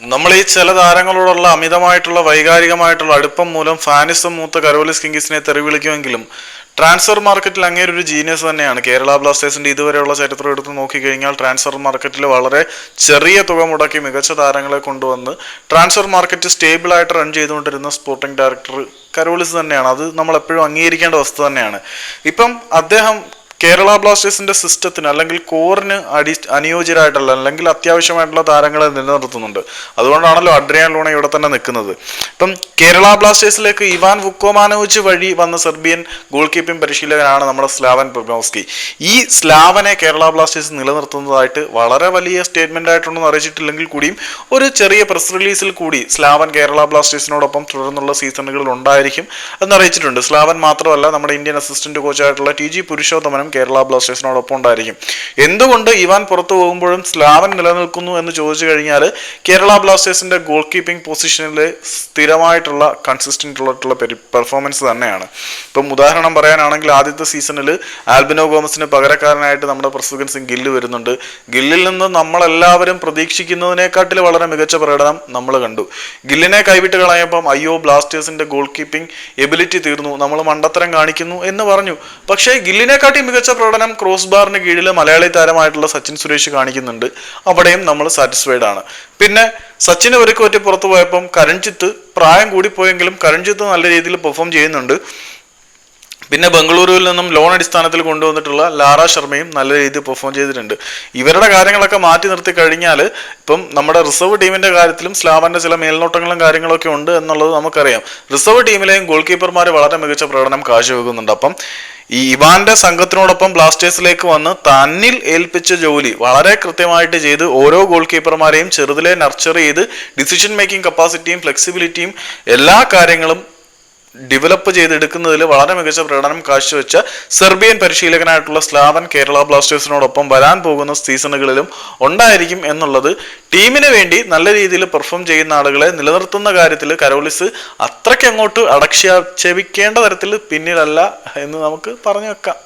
നമ്മൾ ഈ ചില താരങ്ങളോടുള്ള അമിതമായിട്ടുള്ള വൈകാരികമായിട്ടുള്ള അടുപ്പം മൂലം ഫാനിസം മൂത്ത കരോലിസ് കിങ്സിനെ തെറി വിളിക്കുമെങ്കിലും ട്രാൻസ്ഫർ മാർക്കറ്റിൽ അങ്ങേര് ഒരു ജീനിയസ് തന്നെയാണ്. കേരള ബ്ലാസ്റ്റേഴ്സിന്റെ ഇതുവരെയുള്ള ചരിത്രം എടുത്ത് നോക്കിക്കഴിഞ്ഞാൽ ട്രാൻസ്ഫർ മാർക്കറ്റിൽ വളരെ ചെറിയ തുക മുടക്കി മികച്ച താരങ്ങളെ കൊണ്ടുവന്ന് ട്രാൻസ്ഫർ മാർക്കറ്റ് സ്റ്റേബിൾ ആയിട്ട് റൺ ചെയ്തുകൊണ്ടിരുന്ന സ്പോർട്ടിംഗ് ഡയറക്ടർ കരോളിസ് തന്നെയാണ്. അത് നമ്മൾ എപ്പോഴും അംഗീകരിക്കേണ്ട വസ്തു തന്നെയാണ്. ഇപ്പം അദ്ദേഹം കേരള ബ്ലാസ്റ്റേഴ്സിന്റെ സിസ്റ്റത്തിന് അല്ലെങ്കിൽ കോറിന് അടി അനുയോജ്യരായിട്ടുള്ള അല്ലെങ്കിൽ അത്യാവശ്യമായിട്ടുള്ള താരങ്ങളെ നിലനിർത്തുന്നുണ്ട്. അതുകൊണ്ടാണല്ലോ അഡ്രിയാൻ ലൂണ ഇവിടെ തന്നെ നിൽക്കുന്നത്. ഇപ്പം കേരള ബ്ലാസ്റ്റേഴ്സിലേക്ക് ഇവാൻ വുക്കോമാനോവിച്ച് വഴി വന്ന സെർബിയൻ ഗോൾ കീപ്പിംഗ് പരിശീലകനാണ് നമ്മുടെ സ്ലാവൻ പ്രൊഗ്നോസ്കി ഈ സ്ലാവനെ കേരള ബ്ലാസ്റ്റേഴ്സ് നിലനിർത്തുന്നതായിട്ട് വളരെ വലിയ സ്റ്റേറ്റ്മെന്റ് ആയിട്ടൊന്നും അറിയിച്ചിട്ടില്ലെങ്കിൽ കൂടിയും ഒരു ചെറിയ പ്രസ് റിലീസിൽ കൂടി സ്ലാവൻ കേരള ബ്ലാസ്റ്റേഴ്സിനോടൊപ്പം തുടർന്നുള്ള സീസണുകളിൽ ഉണ്ടായിരിക്കും എന്നറിയിച്ചിട്ടുണ്ട് സ്ലാവൻ മാത്രമല്ല നമ്മുടെ ഇന്ത്യൻ അസിസ്റ്റന്റ് കോച്ചായിട്ടുള്ള ടി ജി പുരുഷോത്തമനും കേരള ബ്ലാസ്റ്റേഴ്സിനോടൊപ്പം ഉണ്ടായിരിക്കും. എന്തുകൊണ്ട് ഇവാൻ പുറത്തു പോകുമ്പോഴും സ്ലാവൻ നിലനിൽക്കുന്നു എന്ന് ചോദിച്ചു കഴിഞ്ഞാൽ കേരള ബ്ലാസ്റ്റേഴ്സിന്റെ ഗോൾ കീപ്പിംഗ് പൊസിഷനിൽ സ്ഥിരമായിട്ടുള്ള കൺസിസ്റ്റന്റ് ആയിട്ടുള്ള പെർഫോമൻസ് തന്നെയാണ്. ഇപ്പം ഉദാഹരണം പറയാനാണെങ്കിൽ ആദ്യത്തെ സീസണിൽ ആൽബിനോ ഗോമസിന് പകരക്കാരനായിട്ട് നമ്മുടെ പ്രസുഖൻ സിംഗ് ഗില്ല് വരുന്നുണ്ട്. ഗില്ലിൽ നിന്ന് നമ്മളെല്ലാവരും പ്രതീക്ഷിക്കുന്നതിനെക്കാട്ടിൽ വളരെ മികച്ച പ്രകടനം നമ്മൾ കണ്ടു. ഗില്ലിനെ കൈവിട്ട് കളയപ്പം അയ്യോ ബ്ലാസ്റ്റേഴ്സിന്റെ ഗോൾ കീപ്പിംഗ് എബിലിറ്റി തീർന്നു നമ്മൾ മണ്ടത്തരം കാണിക്കുന്നു എന്ന് പറഞ്ഞു. പക്ഷേ ഗില്ലിനെക്കാട്ടി മികച്ച പ്രകടനം ക്രോസ് ബാറിന് കീഴിൽ മലയാളി താരമായിട്ടുള്ള സച്ചിൻ സുരേഷ് കാണിക്കുന്നുണ്ട്. അവിടെയും നമ്മൾ സാറ്റിസ്ഫൈഡ് ആണ്. പിന്നെ സച്ചിന് ഒരു പറ്റി പുറത്തു പോയപ്പം കരൺജിത്ത് പ്രായം കൂടിപ്പോയെങ്കിലും കരൺജിത്ത് നല്ല രീതിയിൽ പെർഫോം ചെയ്യുന്നുണ്ട്. പിന്നെ ബംഗളൂരുവിൽ നിന്നും ലോൺ അടിസ്ഥാനത്തിൽ കൊണ്ടുവന്നിട്ടുള്ള ലാറ ശർമ്മയും നല്ല രീതിയിൽ പെർഫോം ചെയ്തിട്ടുണ്ട്. ഇവരുടെ കാര്യങ്ങളൊക്കെ മാറ്റി നിർത്തി കഴിഞ്ഞാൽ ഇപ്പം നമ്മുടെ റിസർവ് ടീമിന്റെ കാര്യത്തിലും സ്ലാവന്റെ ചില മേൽനോട്ടങ്ങളും കാര്യങ്ങളൊക്കെ ഉണ്ട് എന്നുള്ളത് നമുക്കറിയാം. റിസർവ് ടീമിലെയും ഗോൾ കീപ്പർമാർ വളരെ മികച്ച പ്രകടനം കാഴ്ചവെക്കുന്നുണ്ട്. അപ്പം ഈ ഇവാന്റെ സംഘത്തിനോടൊപ്പം ബ്ലാസ്റ്റേഴ്സിലേക്ക് വന്ന് തന്നിൽ ഏൽപ്പിച്ച ജോലി വളരെ കൃത്യമായിട്ട് ചെയ്ത് ഓരോ ഗോൾ കീപ്പർമാരെയും ചെറുതിലെ നർച്ചർ ചെയ്ത് ഡിസിഷൻ മേക്കിംഗ് കപ്പാസിറ്റിയും ഫ്ലെക്സിബിലിറ്റിയും എല്ലാ കാര്യങ്ങളും ഡെവലപ്പ് ചെയ്തെടുക്കുന്നതിൽ വളരെ മികച്ച പ്രകടനം കാഴ്ചവെച്ച സെർബിയൻ പരിശീലകനായിട്ടുള്ള സ്ലാവൻ കേരള ബ്ലാസ്റ്റേഴ്സിനോടൊപ്പം വരാൻ പോകുന്ന സീസണുകളിലും ഉണ്ടായിരിക്കും എന്നുള്ളത് ടീമിന് വേണ്ടി നല്ല രീതിയിൽ പെർഫോം ചെയ്യുന്ന ആളുകളെ നിലനിർത്തുന്ന കാര്യത്തിൽ കരോളിസ് അത്രയ്ക്ക് അങ്ങോട്ട് അടക്ഷേപിക്കേണ്ട തരത്തിൽ പിന്നിലല്ല എന്ന് നമുക്ക് പറഞ്ഞു വെക്കാം.